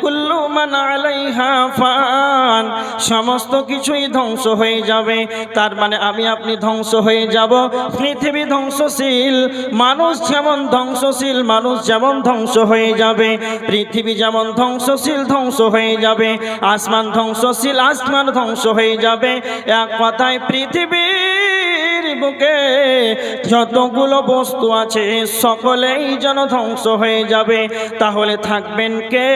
কুল্লু মান আলাইহা ফান। সমস্ত কিছুই ধ্বংস হয়ে যাবে। তার মানে আমি আপনি ধ্বংস হয়ে যাব। পৃথিবী ধ্বংসশীল। মানুষ যেমন ধ্বংসশীল, মানুষ যেমন ধ্বংস হয়ে যাবে। পৃথিবী যেমন ধ্বংসশীল, ধ্বংস হয়ে যাবে। আসমান ধ্বংসশীল, আসমান ধ্বংস হয়ে যাবে। এক কথায় পৃথিবীর বুকে যতগুলো বস্তু আছে, সকলেই যেন ধ্বংস হয়ে যাবে। তাহলে থাকবেন কে?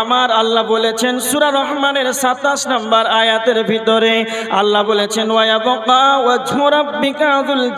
আমার আল্লাহ বলেছেন, সুরা রহমানের সাতাশ নম্বর আয়াতের ভিতরে আল্লাহ বলেছেন ওয়া বকা ওয়া ঝুরাব্বিকা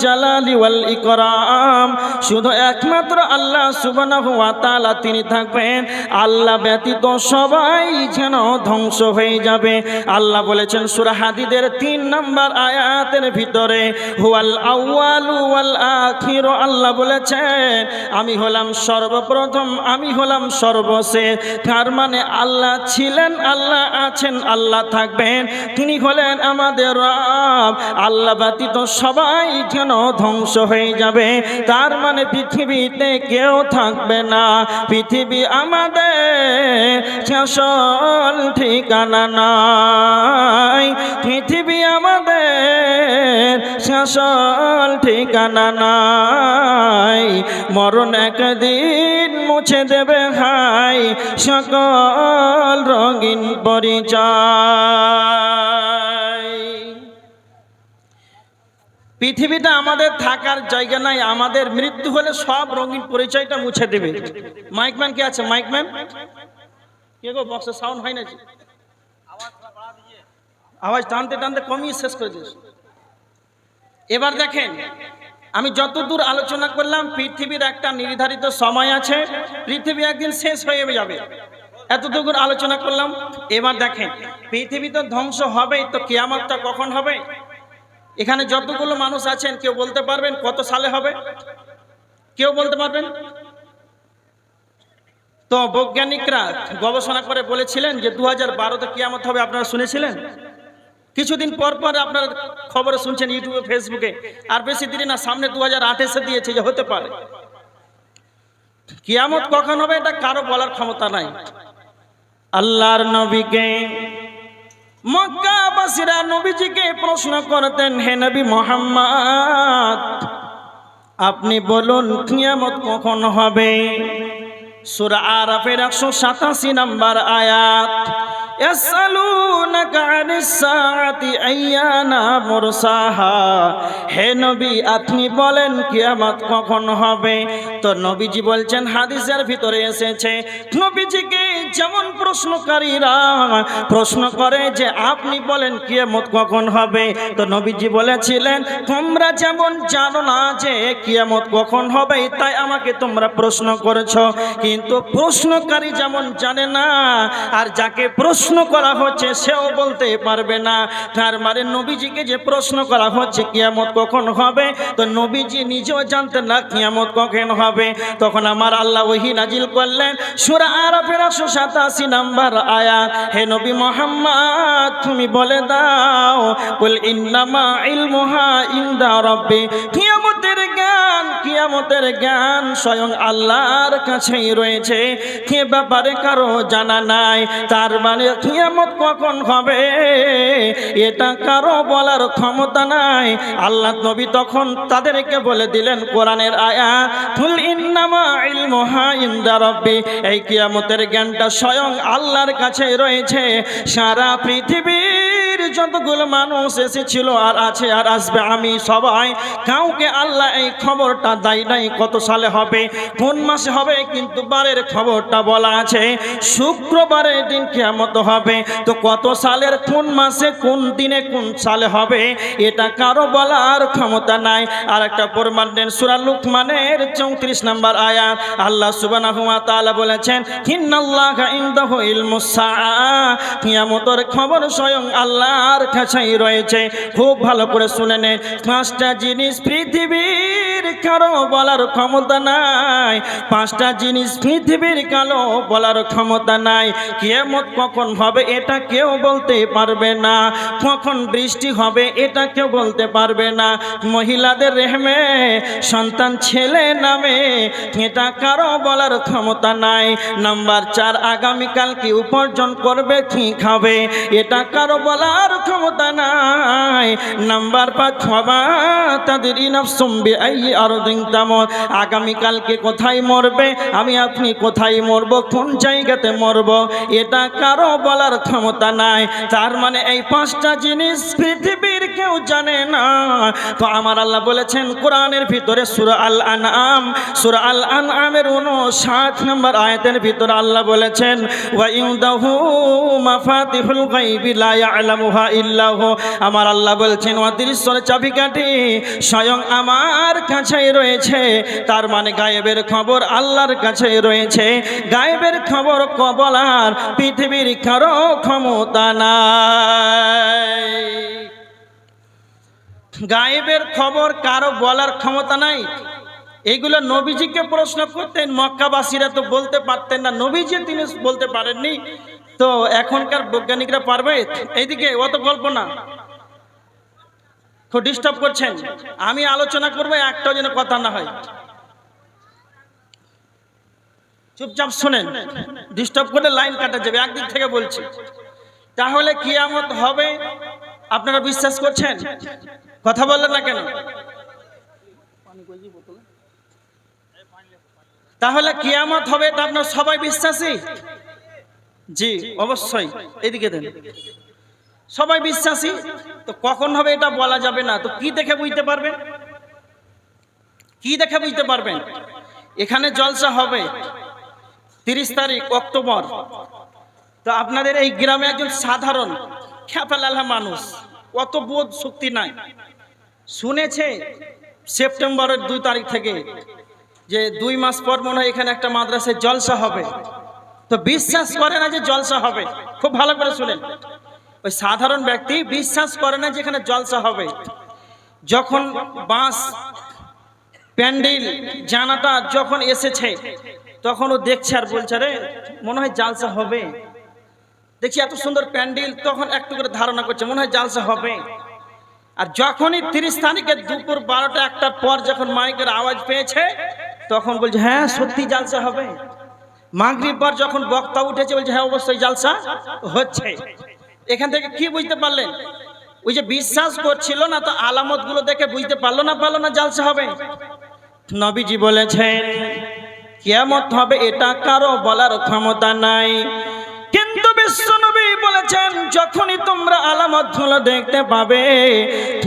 জালালি ওয়াল ইকরাম। শুধু একমাত্র আল্লাহ সুবহানাহু ওয়া তাআলা তিনি থাকবেন। আল্লাহ ব্যতীত সবাই যেন ধ্বংস হয়ে যাবে। আল্লাহ বলেছেন, সূরা হাদিদের তিন নম্বর আয়াতের ভিতরে হুয়াল আউয়ালু ওয়াল আখির, আল্লাহ বলেছেন, আমি হলাম সর্বপ্রথম, আমি হলাম সর্বশেষ। তার মানে আল্লাহ ছিলেন, আল্লাহ আছেন, আল্লাহ থাকবেন। তিনি হলেন আমাদের রব। আল্লাহ ব্যতীত সবাই যেন ধ্বংস হয়ে যাবে। তার মানে পৃথিবীতে কেউ থাকবে না। পৃথিবী আমাদের ঠিকানা নাই। পৃথিবী আমাদের আসল ঠিকানা নাই। মরণ একদিন মুছে দেবে হাই। সকল রঙিন পরিচয়। পৃথিবীটা আমাদের থাকার জায়গা নাই, আমাদের মৃত্যু হলে সব রঙিন পরিচয়টা মুছে দেবে। মাইকম্যান কে আছে? মাইকম্যান কে গো বক্সে সাউন্ড হয় না? আওয়াজ টানতে টানতে কমিয়ে শেষ করে দিয়েছে। এবার দেখেন, আমি যতদূর আলোচনা করলাম, পৃথিবীর একটা নির্ধারিত সময় আছে, পৃথিবী একদিন শেষ হয়ে যাবে। এতটুকু আলোচনা করলাম, এবার দেখেন, পৃথিবী তো ধ্বংস হবেই তো, কেয়ামতটা কখন হবে? এখানে যতগুলো মানুষ আছেন, কেউ বলতে পারবেন কত সালে হবে? কেউ বলতে পারবেন? তো বৈজ্ঞানিকরা গবেষণা করে বলেছিলেন যে দু হাজার বারোতে কিয়ামত হবে, আপনারা শুনেছিলেন? কিছুদিন পর পর আপনার খবর শুনছেন ইউটিউবে, ফেসবুকে। আর বেশি দিন না, সামনে দু হাজার আঠেসে দিয়েছে যে হতে পারে। কিয়ামত কখন হবে এটা কারও বলার ক্ষমতা নাই। আল্লাহর নবীকে, মক্কাবাসীরা নবীজিকে প্রশ্ন করতেন, হে নবী মোহাম্মদ, আপনি বলুন কিয়ামত কখন হবে? সূরা আরাফের একশো সাতাশি নম্বর আয়াত। হে নবী, আপনি বলেন কিয়ামত কখন হবে? তো নবীজি বলছেন, হাদিসের ভিতরে এসেছে, নবীজিকে যেমন প্রশ্নকারীরা প্রশ্ন করে যে আপনি বলেন কিয়ামত কখন হবে? তো নবীজি বলেছিলেন, তোমরা যেমন জানো না যে কিয়ামত কখন হবে, তাই আমাকে তোমরা প্রশ্ন করেছ। কিন্তু প্রশ্নকারী যেমন জানে না, আর যাকে প্রশ্ন করা হচ্ছে, সেও বলতে পারবে না। তার মানে নবীজিকে যে প্রশ্ন করা হচ্ছে, কিয়ামত কখন হবে? তো নবীজি নিজেও জানতেন না কিয়ামত কখন হবে। তখন আমার আল্লাহ ওহি নাজিল করলেন, সুরা আরাফের একশো সাতাশি নাম্বার আয়াত, হে নবী মোহাম্মদ, তুমি বলে দাও বল ইন্নামা ইলমুহা ইন্দা রব্বি কিয়ামতের জ্ঞান কিয়ামতের জ্ঞান স্বয়ং আল্লাহর কাছেই রয়েছে। কে ব্যাপারে কারও জানা নাই, তার মানে কিয়ামত কখন হবে? এটা কারও বলার ক্ষমতা নাই। আল্লাহ নবী তখন তাদেরকে বলে দিলেন কোরআনের আয়া ফুল ইন্নামা ইলমুহা ইনদা রাব্বি। এই কিয়ামতের জ্ঞানটা স্বয়ং আল্লাহর কাছে রয়েছে। সারা পৃথিবীর যতগুলো মানুষ এসেছিল আর আছে আর আসবে, আমি সবাই কাউকে আল্লাহ এই খবরটা দেয় নাই কত সালে হবে, কোন মাসে হবে, কিন্তু বারের খবরটা বলা আছে, শুক্রবারের দিন কেমত হবে, তো কত সালের কোন মাসে, কোন দিনে, কোন সালে হবে, এটা কারও বলার ক্ষমতা নাই। আর একটা প্রমাণ দেন, সুরা লুকমানের চৌত্রিশ নম্বর আয়াত, আল্লাহ সুবহানাহু ওয়া তালা বলেছেন, ইন্নাল্লাহা ইনদাহু ইলমুস সাআ কিয়ামতের খবর স্বয়ং আল্লাহর কাছেই রয়েছে। খুব ভালো করে শুনে নেন পাঁচটা জিনিস পৃথিবীর পৃথিবীর কারও বলার ক্ষমতা নাই। পাঁচটা জিনিস পৃথিবীর কালো বলার ক্ষমতা নাই। কিয়ামত কখন হবে এটা কেউ বলতে পারবে না। কখন বৃষ্টি হবে এটা কেউ বলতে পারবে না। মহিলাদের রেহমে, সন্তান ছেলে নামে, এটা কারও বলার ক্ষমতা নাই। নাম্বার চার, আগামীকাল কি উপার্জন করবে, কি খাবে, এটা কারও বলার ক্ষমতা নাই। নাম্বার পাঁচ বাবা তাদের ইনাফসম্বি আই আরও দিন তেমন আগামীকালকে কোথায় মরবে? আমি আপনি কোথায় মরব? কোন জায়গাতে মরব? এটা কারও বলার ক্ষমতা নাই। তার মানে এই পাঁচটা জিনিস পৃথিবীর কেউ জানে না। তো আমার আল্লাহ বলেছেন, কোরআনের ভিতরে সুরা আল আনআম সুরা আল আনআমের উনষাট নম্বর আয়াতের ভিতরে আল্লাহ বলেছেন আমার আল্লাহ বলছেন অদৃশ্যর চাবিকাঠি স্বয়ং আমার কাছেই রয়েছে। তার মানে গায়েবের খবর আল্লাহর কাছে রয়েছে। গায়েবের খবর কবলার পৃথিবীর কারও ক্ষমতা নাই। গায়েবের খবর কারও বলার ক্ষমতা নাই। এগুলো নবীজিকে প্রশ্ন করতেন, মক্কাবাসীরা তো বলতে পারতেন না। নবীজি তিনি বলতে পারেননি। তো এখনকার বৈজ্ঞানিকরা পারবে? এইদিকে অত গল্প না খুব ডিস্টার্ব করছেন। আমি আলোচনা করব, একটাও যেন কথা না হয়। চুপচাপ শোনেন ডিস্টার্ব করলে লাইন কাটা যাবে, একদিক থেকে বলছি। তাহলে কিয়ামত হবে, আপনারা বিশ্বাস করছেন? কথা বললেন না কেন? তাহলে কিয়ামত হবে এটা আপনার সবাই বিশ্বাসী? জি, অবশ্যই। এদিকে দেন। সবাই বিশ্বাসী? তো কখন হবে এটা বলা যাবে না। তো কি দেখে বুঝতে পারবেন? কি দেখে বুঝতে পারবেন? এখানে জলসা হবে তিরিশ তারিখ, অক্টোবর। তো আপনাদের এই গ্রামে একজন সাধারণ খ্যাপালালা মানুষ, অত বোধ শক্তি নাই। শুনেছে সেপ্টেম্বরের দুই তারিখ থেকে যে দুই মাস পর মনে হয় এখানে একটা মাদ্রাসায় জলসা হবে। তো বিশ্বাস করে না যে জলসা হবে। খুব ভালো করে শুনেন। ওই সাধারণ ব্যক্তি বিশ্বাস করে না যে এখানে জলসা হবে। যখন বাঁশ, প্যান্ডেল, জানাটা যখন এসেছে, তখন ও দেখছে আর বলছে রে মনে হয় জালসা হবে। দেখছি এত সুন্দর প্যান্ডেল, তখন একটু করে ধারণা করছে, মনে হয় জালসা হবে। আর যখনই তিরিশ তারিখে দুপুর বারোটা একটার পর যখন মাইকের আওয়াজ পেয়েছে, তখন বলছে হ্যাঁ সত্যি জালসা হবে। মাগরিব পর যখন বক্তা উঠেছে, বলছে হ্যাঁ অবশ্যই জালসা হচ্ছে। এখান থেকে কি বুঝতে পারলেন ওই যে বিশ্বাস করছিল না তো আলামতগুলো দেখে বুঝতে পারল না পারল না, জালসা হবে? নবীজি বলেছেন কেমত হবে এটা কারও বলার ক্ষমতা নাই। বলেছেন, যখনই তোমরা আলামতগুলো দেখতে পাবে,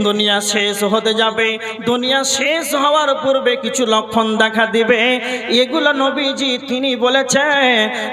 দুনিয়া শেষ হতে যাবে। দুনিয়া শেষ হওয়ার পূর্বে কিছু লক্ষণ দেখা দিবে। এগুলো নবীজি তিনি বলেছেন,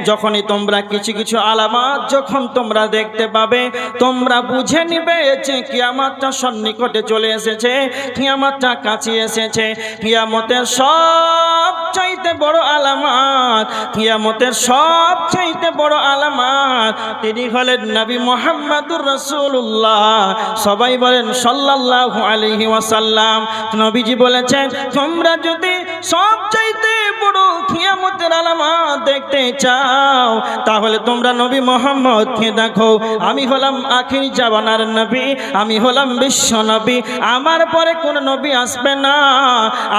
যখনই তোমরা কিছু কিছু আলামত যখন তোমরা দেখতে পাবে, তোমরা বুঝে নিবে যে কিয়ামতটা সন্নিকটে চলে এসেছে, কিয়ামতটা কাছে এসেছে। কিয়ামতের সব চাইতে বড় আলামাত, কিয়ামতের সব চাইতে বড় আলামাত, তিনি হলেন নবী মোহাম্মদুর রসুল্লাহ সবাই বলেন সাল্লাল্লাহু আলাইহি ওয়াসাল্লাম। নবীজি বলেছেন, তোমরা যদি সব চাইতে বড় কিয়ামতের আলামত দেখতে চাও, তাহলে তোমরা নবী মোহাম্মদকে দেখো। আমি হলাম আখির জাবানার নবী, আমি হলাম বিশ্ব নবী। আমার পরে কোন নবী আসবে না,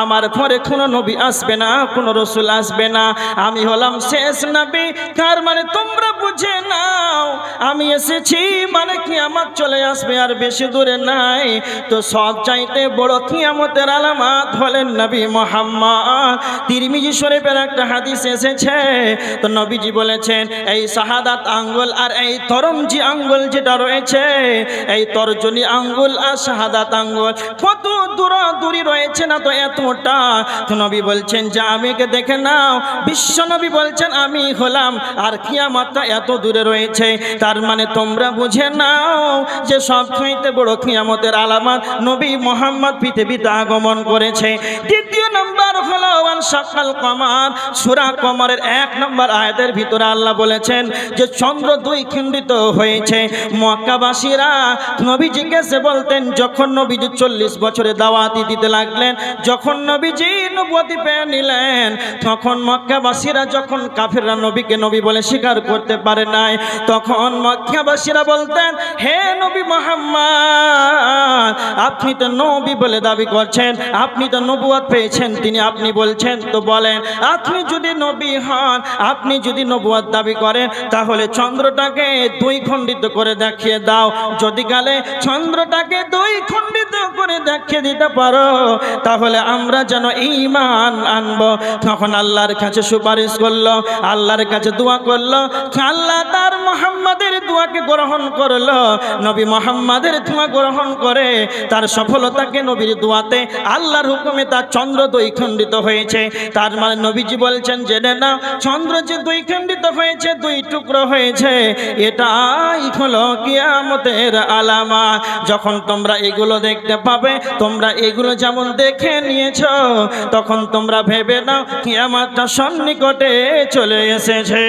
আমার পরে কোন নবী আসবে না, কোন রসুল আসবে না। আমি হলাম শেষ নবী, তার মানে তোমরা আমি এসেছি মানে কিয়ামত চলে আসবে আর বেশি দূরে নাই। তো সব চাইতে বড় কিয়ামতের আলামত হলেন নবী মোহাম্মদ। তিরমিজি শরীফের একটা হাদিস এসেছে, তো নবীজি বলেছেন, এই শাহাদাত আঙ্গুল আর এই তরমজি আঙ্গুল যেটা রয়েছে, এই তর্জনী আঙ্গুল আর শাহাদাত আঙ্গুল কত দূরাদূরি রয়েছে না তো এতটা? তো নবী বলছেন, যে আমিকে দেখে নাও। বিশ্ব নবী বলছেন, আমি হলাম, আর কিয়ামতটা এত দূরে রয়েছে। তার মানে তোমরা বুঝে নাও যে সবচাইতে বড় কিয়ামতের আলামত নবী মোহাম্মদ পৃথিবীতে আগমন করেছে। দ্বিতীয় নম্বর হলো সকাল কমার, সুরা কমারের এক নম্বর আয়াতের ভিতরে আল্লাহ বলেছেন যে চন্দ্র দুই খণ্ডিত হয়েছে। মক্কাবাসীরা নবীজিকে সে বলতেন, যখন নবীজি চল্লিশ বছরে দাওয়াতি দিতে লাগলেন, যখন নবীজি নবতি পেয়ে নিলেন। তখন মক্কাবাসীরা যখন কাফেররা নবীকে নবী বলে স্বীকার করতে পারে নাই, তখন মক্কাবাসীরা বলতেন, হে নবী মোহাম্মদ, আপনি তো নবী বলে দাবি করছেন, আপনি তো নবুয়াত পেয়েছেন। তিনি আপনি বলছেন, তো বলেন, আপনি যদি নবী হন, আপনি যদি নবুয়াত দাবি করেন, তাহলে চন্দ্রটাকে দুই খণ্ডিত করে দেখিয়ে দাও। যদি কালে চন্দ্রটাকে দুই খণ্ডিত দেখিয়ে দিতে পারো, তাহলে আমরা যেন ইমান আনব। তখন আল্লাহর কাছে সুপারিশ করল, আল্লাহর কাছে দোয়া করল, আল্লাহ তার মোহাম্মদের দোয়াকে গ্রহণ করল। নবী মোহাম্মদের দোয়া গ্রহণ করে, তার সফলতাকে নবীর দোয়াতে আল্লাহর হুকুমে তার চন্দ্র দুই খণ্ডিত হয়েছে। তার মানে নবীজি বলছেন, জেনে না চন্দ্র যে দুই খণ্ডিত হয়েছে, দুই টুকরো হয়েছে। এটাই হলো কিয়ামতের আলামা। যখন তোমরা এগুলো দেখতে পাবে, তোমরা এগুলো যেমন দেখে নিয়েছো, তখন তোমরা ভেবে নাও, কিয়ামতটা সন্নিকটে চলে এসেছে।